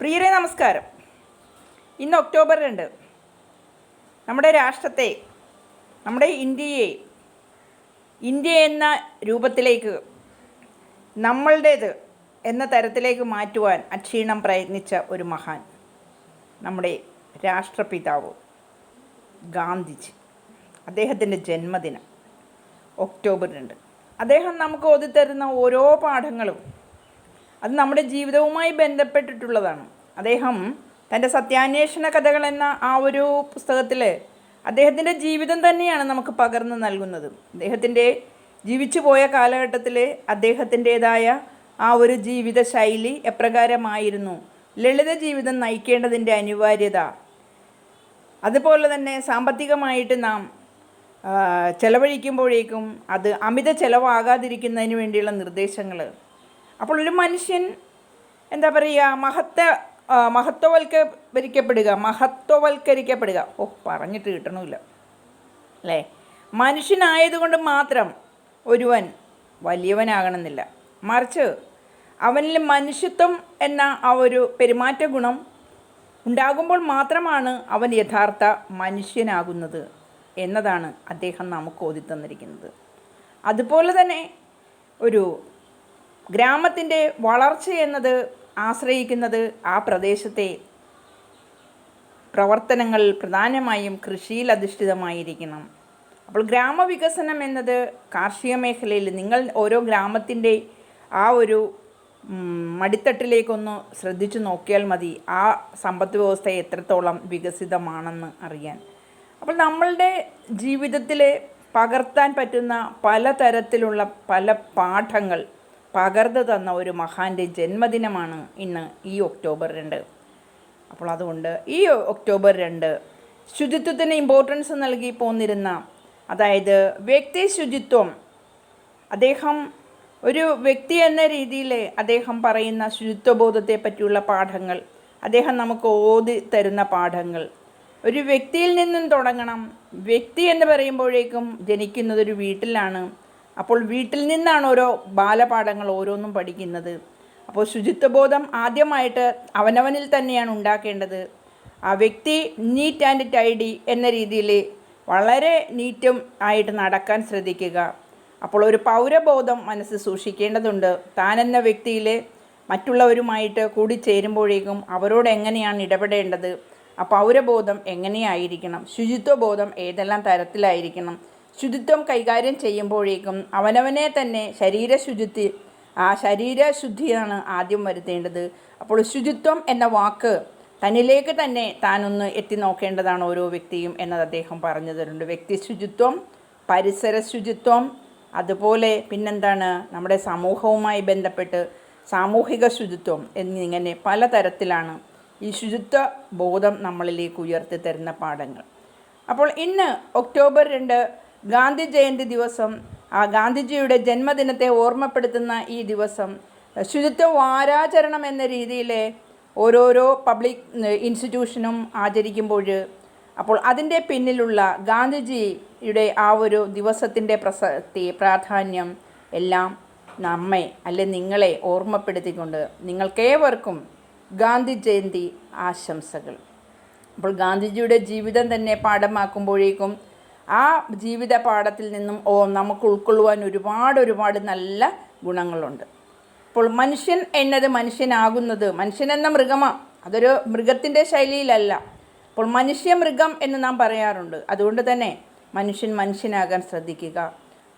പ്രിയരെ നമസ്കാരം ഇന്ന് ഒക്ടോബർ രണ്ട് നമ്മുടെ രാഷ്ട്രത്തെ നമ്മുടെ ഇന്ത്യയെ ഇന്ത്യ എന്ന രൂപത്തിലേക്ക് നമ്മളുടേത് എന്ന തരത്തിലേക്ക് മാറ്റുവാൻ അക്ഷീണം പ്രയത്നിച്ച ഒരു മഹാൻ നമ്മുടെ രാഷ്ട്രപിതാവ് ഗാന്ധിജി അദ്ദേഹത്തിൻ്റെ ജന്മദിനം ഒക്ടോബർ രണ്ട് അദ്ദേഹം നമുക്ക് ഓതിത്തരുന്ന ഓരോ പാഠങ്ങളും അത് നമ്മുടെ ജീവിതവുമായി ബന്ധപ്പെട്ടിട്ടുള്ളതാണ് അദ്ദേഹം തൻ്റെ സത്യാന്വേഷണ കഥകൾ എന്ന ആ ഒരു പുസ്തകത്തിൽ അദ്ദേഹത്തിൻ്റെ ജീവിതം തന്നെയാണ് നമുക്ക് പകർന്നു നൽകുന്നത് അദ്ദേഹത്തിൻ്റെ ജീവിച്ചു പോയ കാലഘട്ടത്തിൽ അദ്ദേഹത്തിൻ്റെതായ ആ ഒരു ജീവിത ശൈലി എപ്രകാരമായിരുന്നു ലളിത ജീവിതം നയിക്കേണ്ടതിൻ്റെ അനിവാര്യത അതുപോലെ തന്നെ സാമ്പത്തികമായിട്ട് നാം ചെലവഴിക്കുമ്പോഴേക്കും അത് അമിത ചെലവാകാതിരിക്കുന്നതിന് വേണ്ടിയുള്ള നിർദ്ദേശങ്ങൾ അപ്പോൾ ഒരു മനുഷ്യൻ എന്താ പറയുക മഹത്വ മഹത്വവൽക്കരിക്കപ്പെടുക മഹത്വവൽക്കരിക്കപ്പെടുക ഓ പറഞ്ഞിട്ട് കിട്ടണമില്ല അല്ലേ മനുഷ്യനായതുകൊണ്ട് മാത്രം ഒരുവൻ വലിയവനാകണമെന്നില്ല മറിച്ച് അവനിൽ മനുഷ്യത്വം എന്ന ആ ഒരു പെരുമാറ്റ ഗുണം ഉണ്ടാകുമ്പോൾ മാത്രമാണ് അവൻ യഥാർത്ഥ മനുഷ്യനാകുന്നത് എന്നതാണ് അദ്ദേഹം നമുക്ക് ഓതി തന്നിരിക്കുന്നത് അതുപോലെ തന്നെ ഒരു ഗ്രാമത്തിൻ്റെ എന്നത് ആശ്രയിക്കുന്നത് ആ പ്രദേശത്തെ പ്രവർത്തനങ്ങൾ പ്രധാനമായും കൃഷിയിൽ അധിഷ്ഠിതമായിരിക്കണം അപ്പോൾ ഗ്രാമവികസനം എന്നത് കാർഷിക മേഖലയിൽ നിങ്ങൾ ഓരോ ഗ്രാമത്തിൻ്റെ ആ ഒരു മടിത്തട്ടിലേക്കൊന്ന് ശ്രദ്ധിച്ചു നോക്കിയാൽ മതി ആ സമ്പത്ത് വ്യവസ്ഥ എത്രത്തോളം വികസിതമാണെന്ന് അറിയാൻ അപ്പോൾ നമ്മളുടെ ജീവിതത്തിൽ പകർത്താൻ പറ്റുന്ന പലതരത്തിലുള്ള പല പാഠങ്ങൾ പകർന്നു തന്ന ഒരു മഹാൻ്റെ ജന്മദിനമാണ് ഇന്ന് ഈ ഒക്ടോബർ രണ്ട് അപ്പോൾ അതുകൊണ്ട് ഈ ഒക്ടോബർ രണ്ട് ശുചിത്വത്തിന് ഇമ്പോർട്ടൻസ് നൽകി പോന്നിരുന്ന അതായത് വ്യക്തി ശുചിത്വം അദ്ദേഹം ഒരു വ്യക്തി എന്ന രീതിയിൽ അദ്ദേഹം പറയുന്ന ശുചിത്വബോധത്തെ പറ്റിയുള്ള പാഠങ്ങൾ അദ്ദേഹം നമുക്ക് ഓതി തരുന്ന പാഠങ്ങൾ ഒരു വ്യക്തിയിൽ നിന്നും തുടങ്ങണം വ്യക്തി എന്ന് പറയുമ്പോഴേക്കും ജനിക്കുന്നത് ഒരു വീട്ടിലാണ് അപ്പോൾ വീട്ടിൽ നിന്നാണ് ഓരോ ബാലപാഠങ്ങൾ ഓരോന്നും പഠിക്കുന്നത് അപ്പോൾ ശുചിത്വബോധം ആദ്യമായിട്ട് അവനവനിൽ തന്നെയാണ് ഉണ്ടാക്കേണ്ടത് ആ വ്യക്തി നീറ്റ് ആൻഡ് ടൈഡി എന്ന രീതിയിൽ വളരെ നീറ്റും ആയിട്ട് നടക്കാൻ ശ്രദ്ധിക്കുക അപ്പോൾ ഒരു പൗരബോധം മനസ്സ് സൂക്ഷിക്കേണ്ടതുണ്ട് താനെന്ന വ്യക്തിയിൽ മറ്റുള്ളവരുമായിട്ട് കൂടി ചേരുമ്പോഴേക്കും അവരോട് എങ്ങനെയാണ് ഇടപെടേണ്ടത് ആ പൗരബോധം എങ്ങനെയായിരിക്കണം ശുചിത്വബോധം ഏതെല്ലാം തരത്തിലായിരിക്കണം ശുചിത്വം കൈകാര്യം ചെയ്യുമ്പോഴേക്കും അവനവനെ തന്നെ ശരീരശുചിത്വം ആ ശരീരശുദ്ധിയാണ് ആദ്യം വരുത്തേണ്ടത് അപ്പോൾ ശുചിത്വം എന്ന വാക്ക് തന്നിലേക്ക് തന്നെ താനൊന്ന് എത്തി നോക്കേണ്ടതാണ് ഓരോ വ്യക്തിയും എന്നത് അദ്ദേഹം പറഞ്ഞു തരുന്നുണ്ട് വ്യക്തി ശുചിത്വം പരിസര ശുചിത്വം അതുപോലെ പിന്നെന്താണ് നമ്മുടെ സമൂഹവുമായി ബന്ധപ്പെട്ട് സാമൂഹിക ശുചിത്വം എന്നിങ്ങനെ പലതരത്തിലാണ് ഈ ശുചിത്വ ബോധം നമ്മളിലേക്ക് ഉയർത്തി തരുന്ന പാഠങ്ങൾ അപ്പോൾ ഇന്ന് ഒക്ടോബർ രണ്ട് ഗാന്ധി ജയന്തി ദിവസം ആ ഗാന്ധിജിയുടെ ജന്മദിനത്തെ ഓർമ്മപ്പെടുത്തുന്ന ഈ ദിവസം ശുചിത്വ വാരാചരണം എന്ന രീതിയിലെ ഓരോരോ പബ്ലിക് ഇൻസ്റ്റിറ്റ്യൂഷനും ആചരിക്കുമ്പോൾ അപ്പോൾ അതിൻ്റെ പിന്നിലുള്ള ഗാന്ധിജിയുടെ ആ ഒരു ദിവസത്തിൻ്റെ പ്രസക്തി പ്രാധാന്യം എല്ലാം നമ്മെ അല്ലെ നിങ്ങളെ ഓർമ്മപ്പെടുത്തിക്കൊണ്ട് നിങ്ങൾക്കേവർക്കും ഗാന്ധി ജയന്തി ആശംസകൾ അപ്പോൾ ഗാന്ധിജിയുടെ ജീവിതം തന്നെ പാഠമാക്കുമ്പോഴേക്കും ആ ജീവിത പാഠത്തിൽ നിന്നും ഓ നമുക്ക് ഉൾക്കൊള്ളുവാൻ ഒരുപാട് ഒരുപാട് നല്ല ഗുണങ്ങളുണ്ട് അപ്പോൾ മനുഷ്യൻ എന്നത് മനുഷ്യനാകുന്നത് എന്ന മൃഗമാണ് അതൊരു മൃഗത്തിൻ്റെ ശൈലിയിലല്ല അപ്പോൾ മനുഷ്യ മൃഗം എന്ന് നാം പറയാറുണ്ട് അതുകൊണ്ട് തന്നെ മനുഷ്യൻ മനുഷ്യനാകാൻ ശ്രദ്ധിക്കുക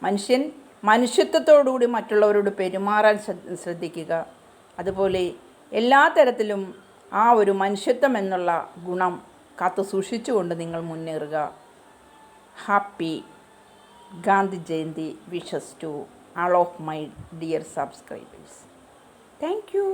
മനുഷ്യൻ മനുഷ്യത്വത്തോടുകൂടി മറ്റുള്ളവരോട് പെരുമാറാൻ ശ്രദ്ധിക്കുക അതുപോലെ എല്ലാ തരത്തിലും ആ ഒരു മനുഷ്യത്വം എന്നുള്ള ഗുണം കാത്തു സൂക്ഷിച്ചുകൊണ്ട് നിങ്ങൾ മുന്നേറുക happy Gandhi Jayanti wishes to all of my dear subscribers thank you